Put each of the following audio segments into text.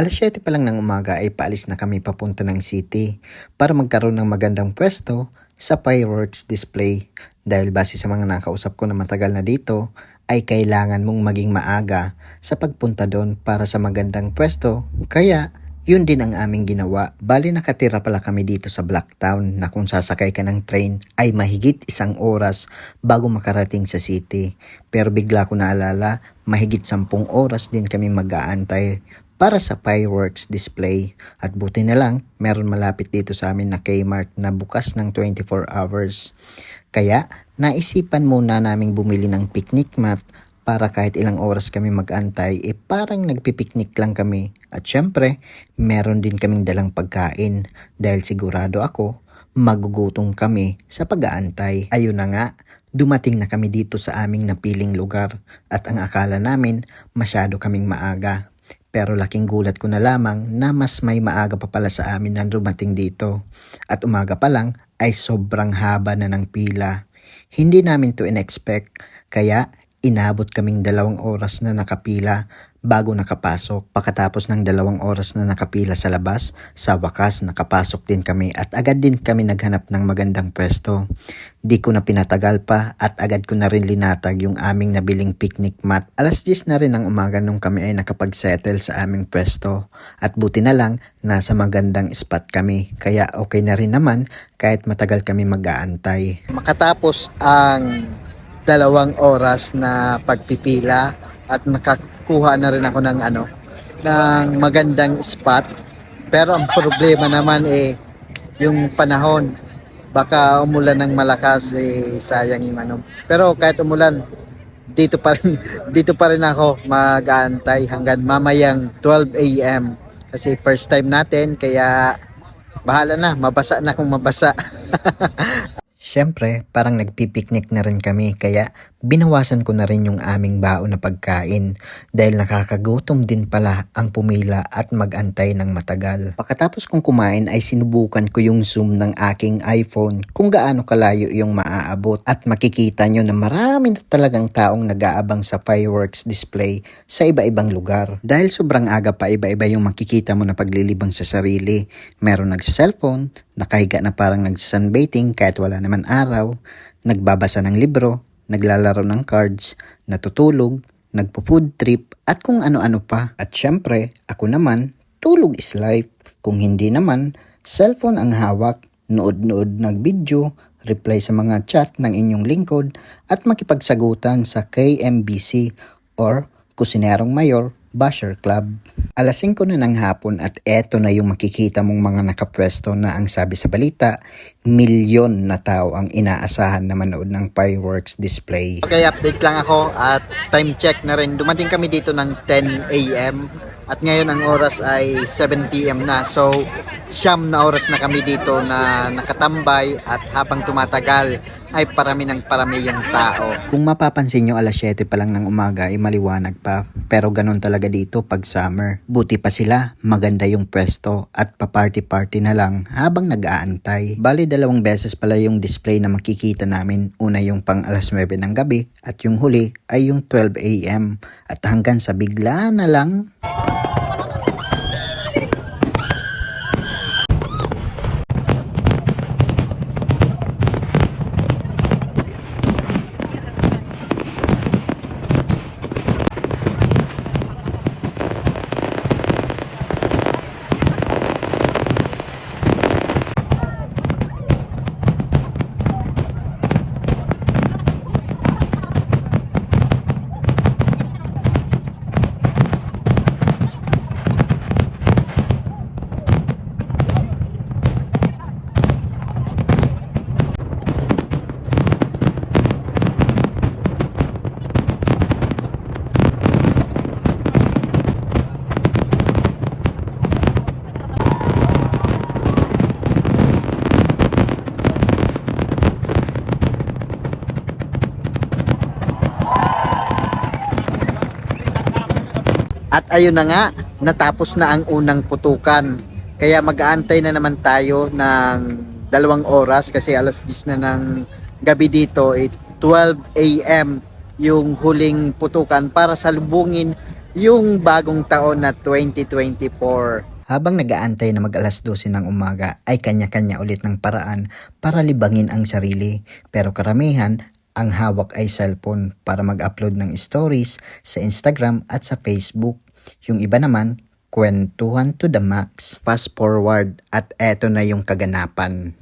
Alas 7 pa lang ng umaga ay paalis na kami papunta ng city para magkaroon ng magandang pwesto sa fireworks display. Dahil base sa mga nakausap ko na matagal na dito, ay kailangan mong maging maaga sa pagpunta doon para sa magandang pwesto. Kaya, yun din ang aming ginawa. Bali nakatira pala kami dito sa Blacktown na kung sasakay ka ng train ay mahigit isang oras bago makarating sa city. Pero bigla ko naalala, mahigit sampung oras din kami mag-aantay para sa fireworks display. At buti na lang, meron malapit dito sa amin na Kmart na bukas ng 24 hours. Kaya, naisipan muna naming bumili ng picnic mat para kahit ilang oras kami mag-antay, eh parang nagpipiknik lang kami. At syempre, meron din kaming dalang pagkain dahil sigurado ako, magugutom kami sa pag-aantay. Ayun na nga, dumating na kami dito sa aming napiling lugar at ang akala namin masyado kaming maaga. Pero laking gulat ko na lamang na mas may maaga pa pala sa amin na dumating dito. At umaga pa lang ay sobrang haba na ng pila. Hindi namin to in-expect, kaya inabot kaming dalawang oras na nakapila bago nakapasok. Pagkatapos ng dalawang oras na nakapila sa labas, sa wakas nakapasok din kami at agad din kami naghanap ng magandang pwesto. Di ko na pinatagal pa at agad ko na rin linatag yung aming nabiling picnic mat. Alas 10 na rin ng umaga nung kami ay nakapag-settle sa aming pwesto. At buti na lang, nasa magandang spot kami. Kaya okay na rin naman kahit matagal kami mag-aantay. Makatapos ang dalawang oras na pagpipila at nakakuha na rin ako ng ano ng magandang spot. Pero ang problema naman eh yung panahon. Baka umulan ng malakas eh sayang yung ano. Pero kahit umulan dito pa rin dito pa rin ako mag-aantay hanggang mamayang 12 AM kasi first time natin kaya bahala na mabasa na kung mabasa Siyempre, parang nagpipiknik na rin kami kaya binawasan ko na rin yung aming baon na pagkain dahil nakakagutom din pala ang pumila at magantay ng matagal. Pagkatapos kong kumain ay sinubukan ko yung zoom ng aking iPhone kung gaano kalayo yung maaabot at makikita nyo na marami na talagang taong nag-aabang sa fireworks display sa iba-ibang lugar. Dahil sobrang aga pa iba-iba yung makikita mo na paglilibang sa sarili. Meron nagsa-cellphone, nakahiga na parang nagsa-sunbathing kahit wala naman araw, nagbabasa ng libro, naglalaro ng cards, natutulog, nagpo-food trip at kung ano-ano pa. At syempre, ako naman, tulog is life. Kung hindi naman, cellphone ang hawak, nood-nood ng video, reply sa mga chat ng inyong lingkod at makipagsagutan sa KMBC or Kusinerong Mayor Basher Club. Alas 5 na ng hapon at eto na yung makikita mong mga nakapwesto na ang sabi sa balita, milyon na tao ang inaasahan na manood ng fireworks display. Okay, update lang ako at time check na rin. Dumating kami dito ng 10 a.m. at ngayon ang oras ay 7 p.m. na. So, siyam na oras na kami dito na nakatambay at habang tumatagal ay parami ng parami yung tao. Kung mapapansin nyo, alas 7 pa lang ng umaga ay maliwanag pa. Pero ganun talaga dito pag summer. Buti pa sila, maganda yung pwesto at pa-party-party na lang habang nag-aantay. Bali dalawang beses pala yung display na makikita namin. Una yung pang alas 9 ng gabi at yung huli ay yung 12 a.m. At hanggang sa bigla na lang At ayun na nga, natapos na ang unang putukan. Kaya mag-aantay na naman tayo ng dalawang oras kasi alas 10 na ng gabi dito, eh, 12 a.m. yung huling putukan para salubungin yung bagong taon na 2024. Habang nag-aantay na mag alas 12 ng umaga ay kanya-kanya ulit ng paraan para libangin ang sarili. Pero karamihan, ang hawak ay cellphone para mag-upload ng stories sa Instagram at sa Facebook. Yung iba naman, kwentuhan to the max. Fast forward at eto na yung kaganapan.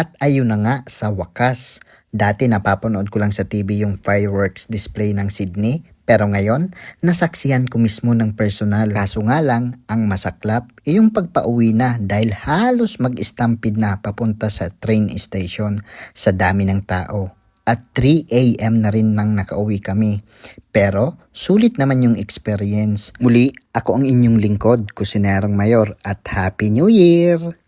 At ayun na nga sa wakas. Dati napapanood ko lang sa TV yung fireworks display ng Sydney. Pero ngayon, nasaksihan ko mismo ng personal. Kaso nga lang, ang masaklap, ay yung pagpauwi na dahil halos mag-stampede na papunta sa train station sa dami ng tao. At 3 a.m. na rin nang nakauwi kami. Pero sulit naman yung experience. Muli, ako ang inyong lingkod, Kusinerong Mayor at Happy New Year!